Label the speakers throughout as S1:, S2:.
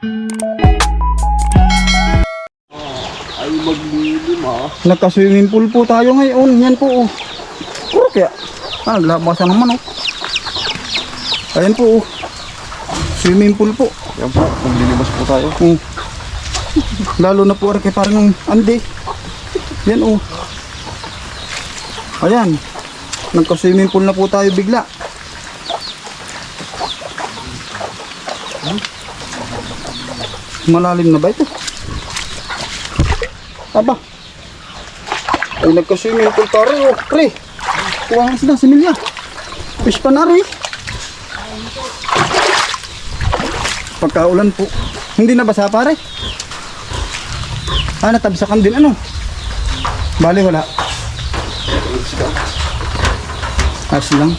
S1: Ay, maglilim ah.
S2: Nagka-swimming pool po tayo ngayon. Yan po. Oh. Puro kaya. Ah, naglabasan naman oh. Ayan po oh. Swimming pool po.
S1: Yan po, maglilimas po tayo.
S2: Oh. Lalo na po kay parang andi. Yan oh. Ayan. Nagka-swimming pool na po tayo bigla. Malalim na ba ito? Aba. Ay nagka-swimming pool pare oh. Pre. Kuha nga sila similya. Fish pa na rin. Pagkaulan po. Hindi na basa pare. Ah, natabsakan din ano? Bali wala. As lang.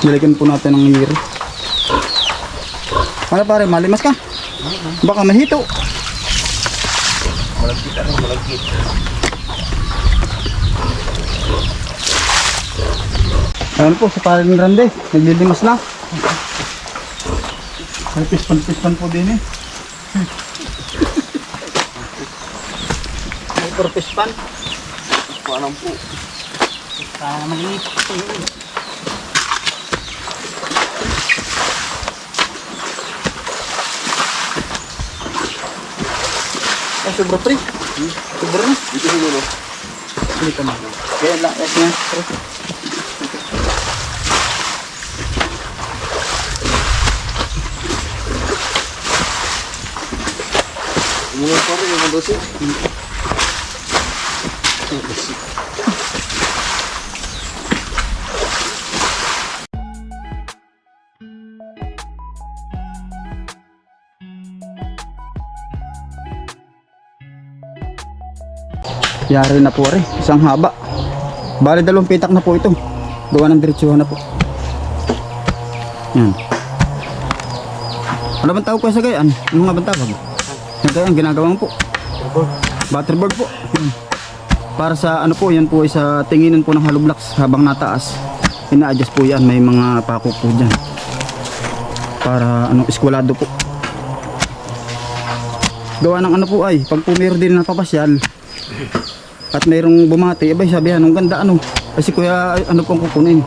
S2: Balikan po natin ng hiri. Ano pare, malimas ka? Baka mahito.
S1: Malagkit ano, malagkit.
S2: Ayan po, sa pare ng Rande, naglilimas na. Ay, pispan-pispan po din eh. Ay, puro pispan.
S1: Paano po?
S2: Para maliit. Sobra pre. Sobra na.
S1: Dito siguro.
S2: Hindi ka na. Kaya lang, yes nga. Pre.
S1: Muna pa rin yung dosi.
S2: Yari na po rin. Isang haba. Bali dalawang pitak na po ito. Gawa ng diretsuhan na po. Yan. Ano bang tawag ko sa gayaan? Ano nga bang tawag? Yan kaya ang ginagawang po. Butterboard po. Yan. Para sa ano po, yan po ay sa tinginan po ng hollow blocks habang nataas. Ina-adjust po yan. May mga pako po dyan. Para ano, eskwalado po. Gawa ng ano po ay, pag po meron din napapasyal, at mayroong bumati, abay sabi anong ganda ano. Kasi kuya, ano pong kukunin?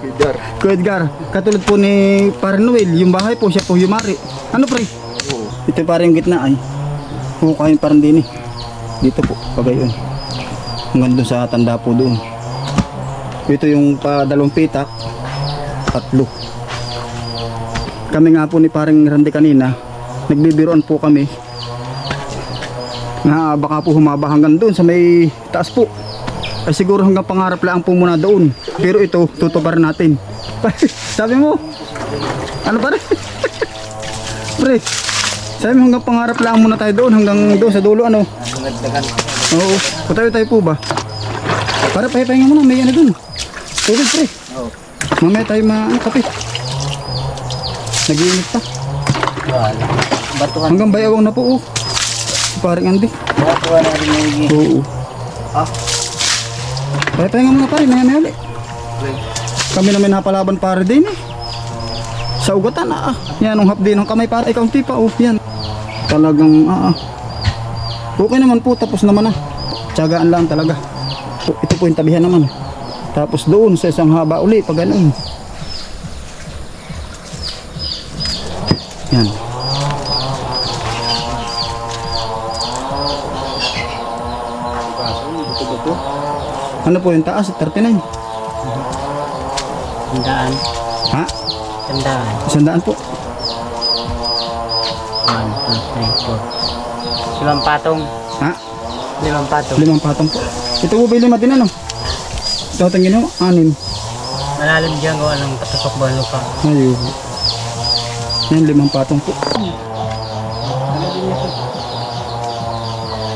S1: Hidar.
S2: Kuya Edgar, katulad po ni Pare Noel, yung bahay po, siya po yumari. Ano pre?
S1: Oo.
S2: Ito parang yung gitna ay. Hukay parang din eh. Dito po, pagayon. Hanggang doon sa tanda po doon. Ito yung pa dalawang pitak, tatlo. Kami nga po ni parang Randy kanina, nagbibiroan po kami na baka po humaba hanggang doon sa may taas po. Ay siguro hanggang pangarap lang po muna doon. Pero ito, tutuparin natin. Sabi mo, ano pa rin? Pre, sabi mo hanggang pangarap lang muna tayo doon, hanggang doon sa dulo ano. Oo, patayo tayo po ba? Para pahipahinga muna, may ano doon. Tubig pre. Mamaya tayo ma, ano, kape. Nag-iinit pa. Hanggang bayawang na po oh. Si Parang Andy.
S1: Batuhan na rin yung igi.
S2: Oo.
S1: Ah.
S2: Pahipahinga muna pare, maya maya ulit. Kami naman napalaban para din eh. Sa ugatan ah. ah. Yan ang hapdi ng kamay para ikaw pa oh. Yan. Talagang ah. ah. Okay naman po tapos naman ah. Tiyagaan lang talaga. Ito po yung tabihan naman. Tapos doon sa isang haba uli pag ganun. Ano po yung taas? 39.
S3: Tandaan.
S2: Ha?
S3: Tandaan.
S2: Isandaan po.
S3: 1, 2, 3, 4. Limang patong.
S2: Ha?
S3: Limang patong.
S2: Limang patong po. Ito po ba yung lima din ano? Ito tingin mo, anim.
S3: Malalim dyan gawa ng katusok ba lupa.
S2: Ayun. Yan, limang patong po.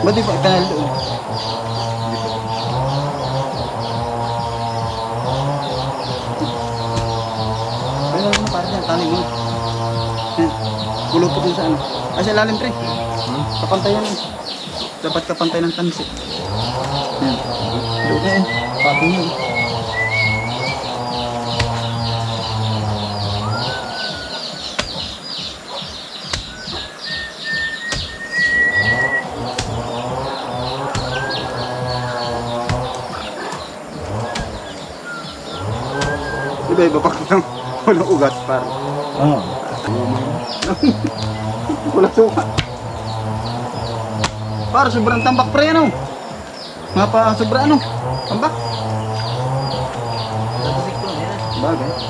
S2: Ba't di pa kanal doon? ko dun sa ano. Ay, sa ilalim, pre. Hmm? Kapantay yan. Eh. Dapat kapantay ng tansi. Yan. Doon na yan. Papi niya. Eh. Iba-iba pa lang. Walang ugat, parang.
S1: Oo. Oh.
S2: Walang suka. Par, sobrang tambak pre, ano? Nga pa, sobra ano? Tambak? Bagay.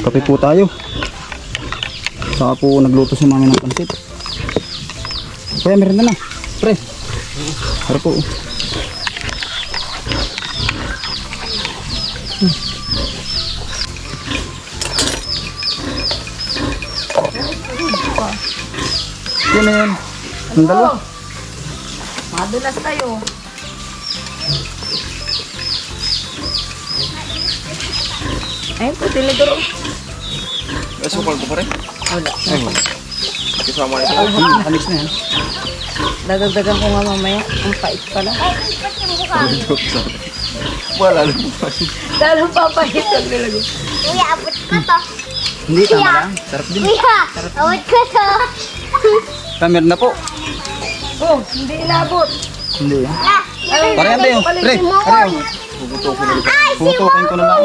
S2: Kape po tayo. Saka po nagluto si mami ng pansit. Kaya meron na na. Pre. Para po. Hmm. Yan na yan. Ang dalawa.
S4: Madulas tayo. Ayun po, tinidor.
S5: Sukal ko pa rin.
S4: Wala.
S5: Kasama ito.
S2: Hmm, alis na yan.
S4: Dadagdagan ko nga mamaya. Ang pait pala.
S5: Wala lang pa.
S4: Lalo papait ang nilago.
S6: Kuya, abot ko to.
S2: Hindi, tama lang. Sarap din.
S6: Kuya, abot ko to.
S2: Kamer na po.
S4: Oh, hindi inabot.
S2: Hindi. ah.
S4: Ay,
S2: Pare, ante yun. Pre, pare. oh. Puputukin ko na lang.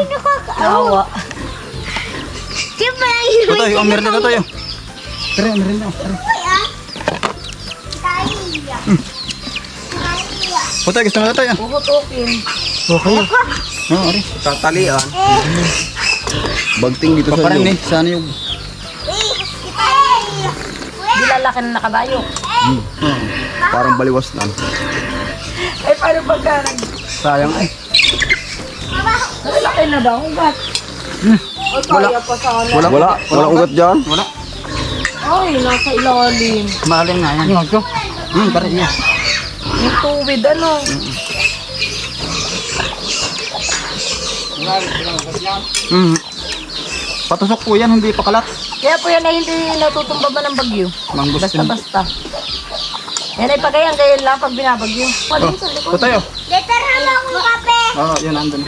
S4: Nawa.
S6: Siyempre.
S2: Ito tayo, umer na tayo. Pre, umer na. Pre.
S6: Kuya. Tayo.
S2: Puta, gusto na tayo.
S4: Puputukin.
S2: Okay. Oo, ari.
S5: Tatalian. Bagting dito sa
S2: Paparin
S5: iyo.
S2: eh. Sana yung...
S4: Hindi lalaki na nakabayo.
S5: Parang baliwas lang.
S4: Ay, paano pagka nag...
S2: Sayang eh.
S4: Lalaki na daw. Ugat. Ay, kaya pa sana.
S5: Wala, wala, wala ugat dyan.
S2: Wala.
S4: Ay, nasa ilalim.
S2: Mahalin nga yan. Ano Hmm, pare niya.
S4: Yung tuwid, ano?
S2: Hmm. Patusok po yan, hindi pakalat.
S4: Kaya po yan ay hindi natutumba ba ng bagyo.
S2: Mangustin.
S4: Basta-basta. Yan ay pagayan, gayan lang pag binabagyo. Wala
S2: Oh,
S4: sa likod.
S2: ito tayo.
S6: Dito rin ako kape.
S2: Oo, oh, yan andun.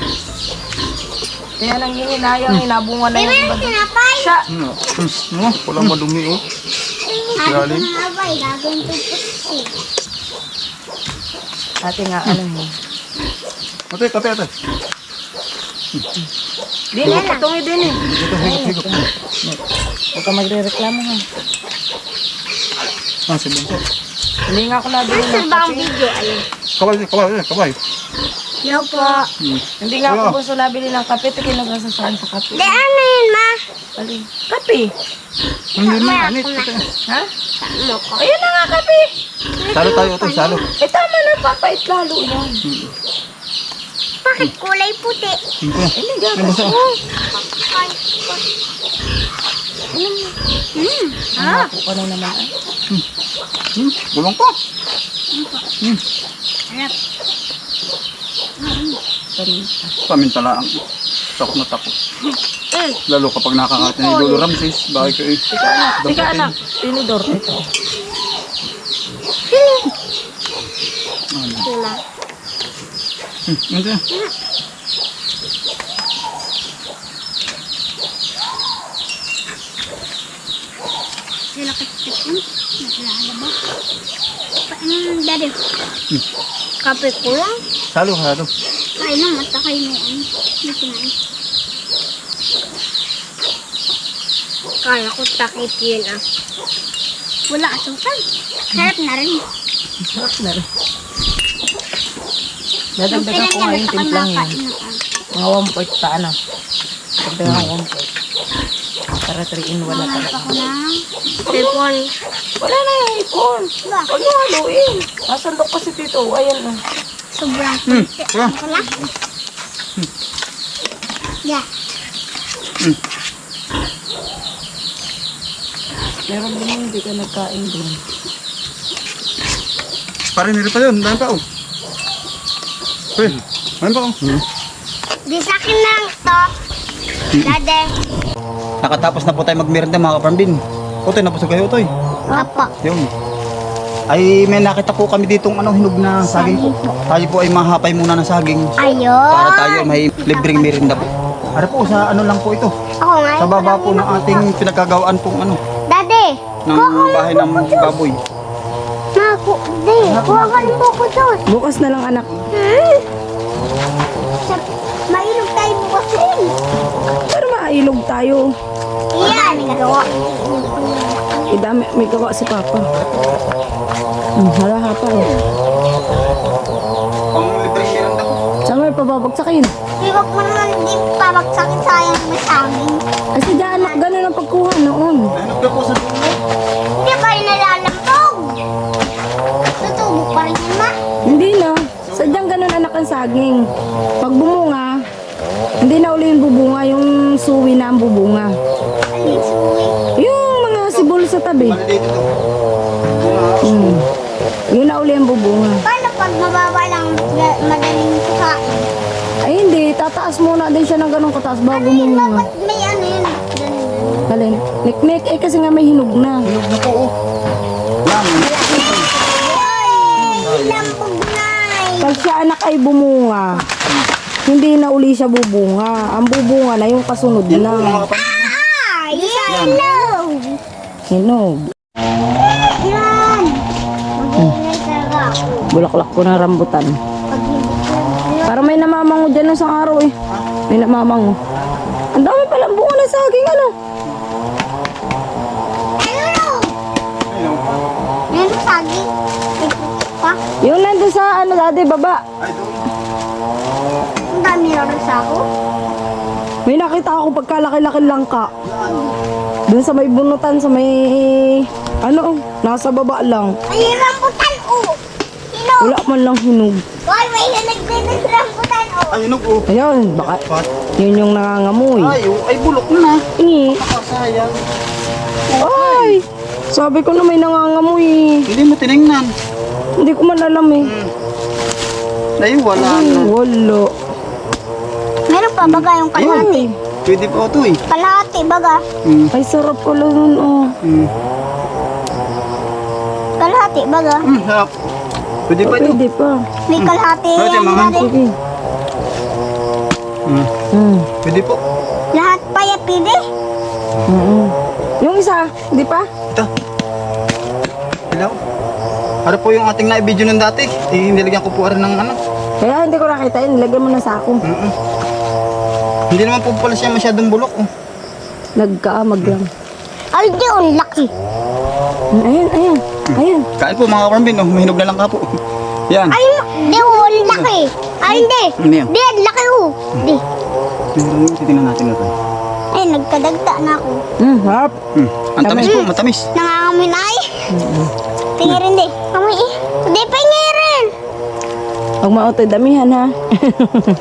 S4: Kaya nang hininayang, hinabungan na yung iba.
S6: Tinapay.
S4: Siya.
S2: Hmm. Oh,
S5: Walang madumi oh.
S6: Nga pusi.
S4: ate nga, ano mo.
S2: Ito, ito, ito.
S4: Din, eh, patungi din eh. Huwag ka magre-reklamo ha.
S2: Ah, si Bunso.
S4: Hindi nga ako nabili
S6: Ano
S4: ng
S6: ba ang
S4: kape.
S6: video? Ayun.
S2: Kabay, kabay, kabay.
S6: Yo po.
S4: Hindi nga ako gusto nabili ng kape. Ito kinagasasahan sa kape.
S6: De, ano yun, ma?
S4: Alin? Kape?
S2: Na, anit.
S6: ko na.
S2: Ito.
S4: Ha?
S6: Mo ko.
S4: Ayun na nga kape.
S2: Salo tayo ito, salo.
S4: Eh tama na, papait lalo yan.
S6: Bakit kulay puti?
S4: Hindi nga.
S2: Ay, Bunso.
S6: Ay, Hmm. Ah.
S4: Ka na naman. ah.
S2: Hmm, bulong pa.
S6: Harap.
S2: Pamintala ang takot na takot.
S6: Mm.
S2: Lalo kapag nakakatin ni Lolo Ramses, bakit kayo?
S4: Tika anak, tika anak. Tinidor. Ito.
S6: Sila.
S2: Hmm, ito.
S6: Sila katikon. Naglalaba. Paano daddy? Kape ko lang.
S2: Salo, salo.
S6: Kain na, matakay mo. Ano? Hindi kinain. Kala ko takip yun ah. Wala asukal. Sarap na rin.
S4: Sarap na rin. Dadagdagan ko ngayon timplang yan. Mga 1 point sa ano. Dagdagan ko 1 point. Para 3 in 1 na talaga.
S6: Tepon.
S4: Wala na yung ipon. Huwag yung haluin. Nasandok pa si Tito. Ayan na.
S6: Sobrang
S2: Hmm, kaya.
S6: Ako lang. Yeah.
S4: Meron din yung hindi ka nagkain doon.
S2: Pare, nila pa yun. Dahil pa, oh. Pre, dahil pa, oh.
S6: Di sa akin lang to. Dade.
S2: Nakatapos na po tayo magmerenda mga kaparambin. Utoy, napusog kayo Utoy.
S6: Apo.
S2: Yun. Ay, may nakita po kami ditong ano, hinog na saging po. Tayo po ay mahapay muna ng saging
S6: Ayun.
S2: para tayo ay may libreng merinda po. Ano po, sa ano lang po ito.
S6: Ako nga.
S2: Sa baba po ng ating pinagkagawaan pong ano,
S6: Dade.
S2: ng bahay ng baboy.
S6: Naku. Di. Kuha ka rin po ko doon.
S4: Bukas na lang anak.
S6: Hmm. Sa, mailog tayo bukasin.
S4: Pero mailog tayo.
S6: Iyan. Gawa.
S4: Eh, dami, may gawa si Papa. Hmm, pa
S2: libreng merinda po.
S4: Saan mo ipababagsakin?
S6: Iwag mo naman di pabagsakin sayang mo sa amin.
S4: Kasi dyan, anak, ganun ang pagkuha noon.
S6: Hindi kayo nalalambog. Tutubo pa rin yun, ma.
S4: Hindi na. Sadyang ganun anak ang saging. Pag bumunga, hindi na uli yung bubunga, yung suwi na ang bubunga. Yung mga sibol sa tabi. Hmm. Yun na uli ang bubunga.
S6: Paano pag mababa lang ma- madaling kukain?
S4: Ay hindi, tataas muna din siya ng ganun kataas bago
S6: Ano ma?
S4: bumunga.
S6: Ba't may ano yun?
S4: Halin, niknik eh kasi nga may hinog na.
S2: Hinog na po, oh. Yan.
S6: Eh.
S4: Pag siya anak ay bumunga, hindi na uli siya bubunga. Ang bubunga na yung kasunod na.
S2: mga kaparambin.
S6: Ay, yellow.
S4: Hinog.
S6: Yan. Ako.
S4: Bulaklak ko ng rambutan. Parang may namamango dyan isang araw eh. May namamango. Ang dami palang bunga ng saging ano.
S6: Ayun! Ayun, sagi. Pa?
S4: Yung nandun sa ano dati baba.
S2: Ay, doon.
S6: Ang dami na rin sa ako.
S4: May nakita ako pagkalaki-laki langka. Doon sa may bunutan, sa may... Ano, nasa baba lang.
S6: Ay, rambutan, oh! Hino!
S4: Wala man lang hinog.
S6: Hoy, may nagbinig rambutan, oh!
S2: Ay, hinog, oh.
S4: Ayun, baka yun yung nangangamoy.
S2: Ay, oh. Ay, bulok na.
S4: Ingi.
S2: Nakasayang.
S4: Ay! Sabi ko na may nangangamoy.
S2: Hindi mo tinignan.
S4: Hindi ko man alam eh.
S2: Ay, wala
S4: Ay,
S2: na.
S4: wala.
S6: Pa baga yung kalahati?
S2: Pwede pa ito eh.
S6: Kalahati baga.
S2: Hmm.
S4: Ay, sarap pala nun oh.
S2: Hmm.
S6: Kalahati baga.
S2: Hmm, sarap. Pwede pa ito.
S4: Pwede pa.
S6: May kalahati
S2: Pwede,
S6: yan
S2: mga-
S6: na rin.
S4: Sige.
S2: Hmm.
S4: Hmm.
S2: Pwede po.
S6: Lahat pa yan, pwede.
S4: Mm Yung isa, di pa?
S2: Ito. Hello. Ano po yung ating na-video nun dati? Eh, nilagyan ko po rin ng ano.
S4: Kaya hindi ko nakita yun. Nilagyan mo na sa ako.
S2: Mm-mm. Hindi naman po pala siya masyadong bulok. Oh.
S4: Nagkaamag lang.
S6: Ay, di, ang laki.
S4: Ayun, ayun. Ayun.
S2: Kain po mga kaparambin. Oh. Mahinog na lang ka po. Yan.
S6: Ay, di, oh, ang laki. Ay, hindi.
S2: Ano yan?
S6: Di, ang laki, oh. Di.
S2: Titingnan natin ito.
S6: Ay, nagkadagta na ako.
S4: Hmm, harap.
S2: Hmm. Ang tamis po, matamis.
S6: Nangangamoy na ay. Tingin rin, di. Amoy, eh. Di, pingin rin.
S4: Huwag mautoy damihan ha.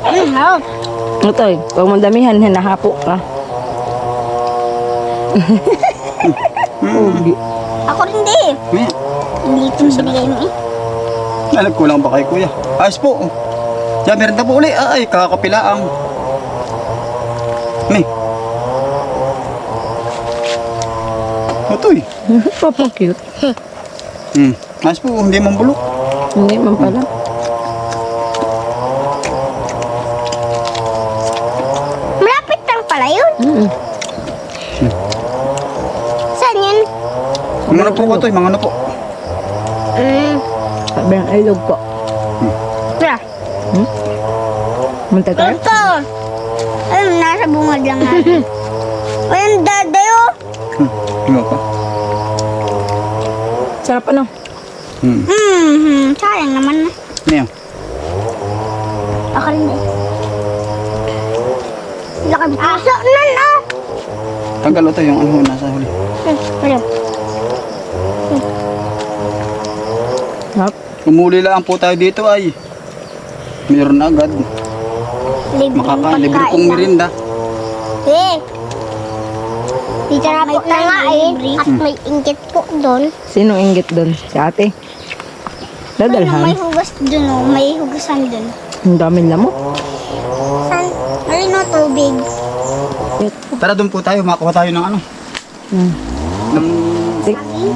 S6: Mm, harap.
S4: Utoy, huwag mo damihan, hinahapo ka. Ugi.
S6: Ako rin, di.
S2: May,
S6: Hindi ito bigay mo, eh.
S2: ah, nagkulang ba kay kuya? Ayos po. Yan, meron na po uli. Ay, kakapilaang. May. Ito eh.
S4: Papa cute.
S2: Hmm. Ayos po, hindi man bulok.
S4: Hindi man pala. Mm.
S6: Saan yun?
S2: Mga ano po ko ito, mga ano po.
S6: Mm.
S4: Sabi ng ilog po.
S6: Tara.
S4: Munta ka?
S6: Ito. Ayun, nasa bungad lang natin. Ayun, dadayo.
S2: Hmm. Ano pa?
S4: Sarap ano?
S2: Hmm.
S6: Hmm, sayang naman na.
S2: Ano yan?
S6: Ako rin eh. Laki puso nun, oh.
S2: Tanggal ito yung ano nasa huli.
S6: Hmm, ayun.
S4: Sarap.
S2: Umuli lang po tayo dito ay. Meron na agad.
S6: Libreng
S2: Makakalibre
S6: pagkain
S2: pong
S6: lang.
S2: merinda.
S6: Eh. Dito na po na nga eh. At may inggit po doon.
S4: Sino inggit doon? Si ate.
S6: Ayun, may
S4: Dadalhan.
S6: hugas doon oh. May hugasan doon.
S4: Ang daming lamok.
S6: San? Ayun o, tubig.
S2: Tara doon po tayo, makakuha tayo ng ano.
S4: Hmm.
S2: Ng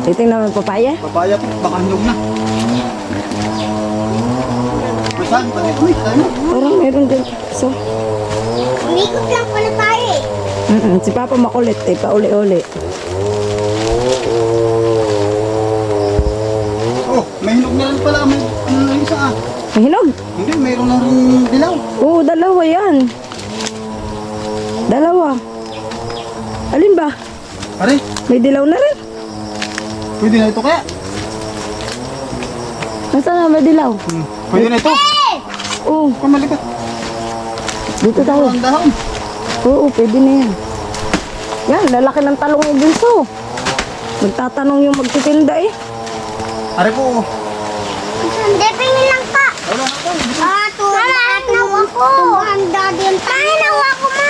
S4: Titingnan mo yung papaya.
S2: papaya po, baka hinog na. May saan pa dito, may tayo.
S4: Parang meron din. So,
S6: Umikot lang pala tayo eh.
S4: mm si Papa makulit eh, pauli-uli.
S2: Oh, may hinog na rin pala. May ano na isa ah.
S4: Mahinog.
S2: Hindi, mayroon na rin dilaw.
S4: Oo, dalawa yan. Dalawa. Alin ba?
S2: Pare,
S4: May dilaw na rin.
S2: pwede na ito kaya.
S4: Nasaan na may dilaw?
S2: Hmm, pwede na ito.
S4: Oo,
S2: Kamalikat.
S4: dito tayo.
S2: Ang dahon.
S4: Oo, pwede na yan. Yan, lalaki ng talong yung bunso. Magtatanong yung magtitinda eh.
S2: Pare po.
S6: Hindi, pingin lang pa.
S2: Wala na ito.
S6: Ah, tuwa nawa ko. Handa din tayo. Ay, nawa ko ma.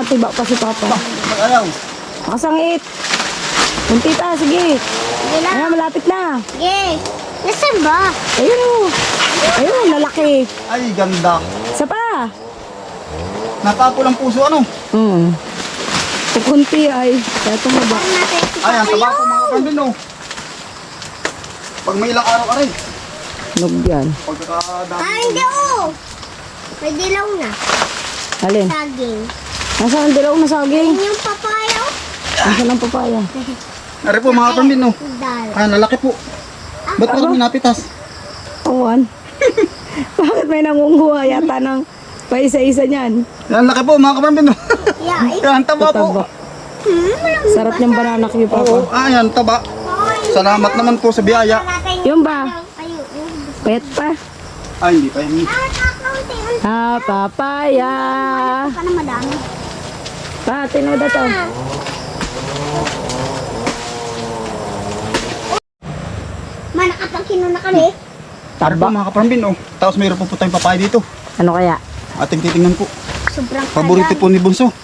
S4: Tatiba pa si Papa.
S2: Mag-ayaw.
S4: Makasangit. Kunti ta, sige.
S6: Sige na.
S4: Ayan, malapit na.
S6: Sige. Nasaan ba?
S4: Ayun o. Ayun, lalaki.
S2: Ay, ganda.
S4: Isa pa.
S2: Napapulang puso ano.
S4: Hmm. Kunti ay, kaya tumaba.
S6: Saan natin si
S2: Ay, ang taba
S6: yun?
S2: mga kapambin oh. Pag may ilang araw ka rin.
S4: Nog yan.
S2: Pagkakadami.
S6: Ah, hindi oh. May dilaw na.
S4: Alin?
S6: Saging.
S4: Nasaan ang dilaw na saging?
S6: Yun yung papaya oh.
S4: Nasaan ang papaya?
S2: Ari po mga kapambin.
S6: Dal.
S2: Ah, lalaki po. Ba't parang napitas?
S4: Awan. Bakit may nangunguha yata ng paisa-isa niyan?
S2: Yan, laki po mga kapambin oh.
S6: Yeah.
S2: Yan, taba po.
S4: Taba.
S6: Hmm,
S4: Sarap niyang banana
S2: Oo,
S4: Papa.
S2: ah, yan, taba. Salamat naman po sa biyaya.
S4: Yung ba? Pet pa.
S2: Ay, hindi pa yan.
S6: Ah, kakaunti.
S4: Ah, papaya.
S6: Pa na madami.
S4: Pa, tinoda to.
S6: Ma, nakapagkino na kami.
S2: Ari po mga kapambin oh. Tapos mayroon po po tayong papaya dito.
S4: Ano kaya?
S2: Ating titingnan po.
S6: Sobrang
S2: Paborito po ni Bunso.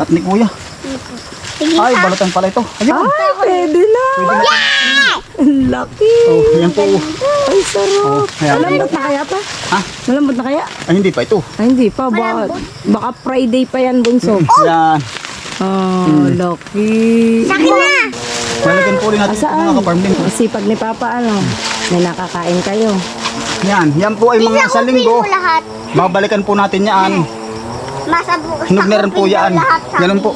S2: At ni Kuya.
S6: Tingin
S2: Ay,
S6: ka.
S2: balatan pala ito. Ayun.
S4: Ay, pwede na. Ang laki.
S2: Oh, yan po. oh.
S4: Ay, sarap.
S2: Oh, ayan.
S4: Malambot na kaya pa?
S2: Ha?
S4: Malambot na kaya?
S2: Ay, hindi pa ito.
S4: Ay, hindi pa. Baka, baka Friday pa yan, bunso.
S2: Yan.
S4: Ah, laki.
S6: Sakin na.
S2: Lalagyan po ulit natin ito,
S4: Saan?
S2: mga kapambin.
S4: Sipag ni Papa, ano? May nakakain kayo.
S2: Yan. Yan po ay mga sa
S6: Sakupin
S2: linggo.
S6: lahat.
S2: Babalikan po natin yan.
S6: Masabu.
S2: Hinog na rin po yan.
S6: sa
S2: Ganun po.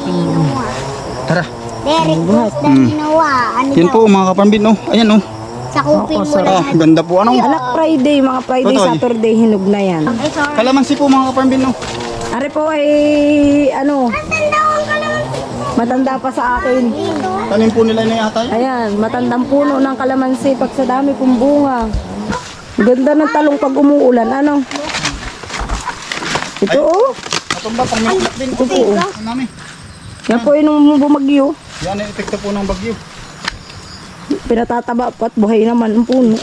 S2: Tara.
S6: Derek Cruz na ginawa. Ano
S2: Yan
S6: daw?
S2: po mga kapambin. Oh. Ayan oh.
S6: Sakupin mo
S2: Ah,
S6: lahat.
S2: ganda po. Ano?
S4: Alak Friday, mga Friday,
S2: Totoy.
S4: Saturday, hinog na yan.
S6: Ay, sorry.
S2: Kalamansi po mga kapambin. Oh.
S4: Are po ay, ano, matanda pa sa akin.
S2: Tanim po nila na yata yun.
S4: Ayan, matandang puno ng kalamansi pag sa dami pong bunga. Ganda ng talong pag umuulan, ano? Ito oh,
S2: Atumba pang may din.
S4: ito po oh.
S2: Ang.
S4: Yan po yung bumagyo.
S2: Yan ang epekto po ng bagyo.
S4: Pinatataba pa at buhay naman ang puno.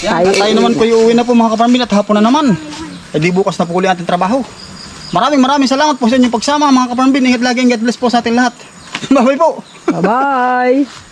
S2: Yan, at tayo naman po uuwi na po mga kapambin at hapon na naman. Eh di bukas na po ulit ating trabaho. Maraming maraming salamat po sa inyong pagsama mga kapambin. Ingat lagi, ingat bless po sa ating lahat. Bye po.
S4: Bye-bye!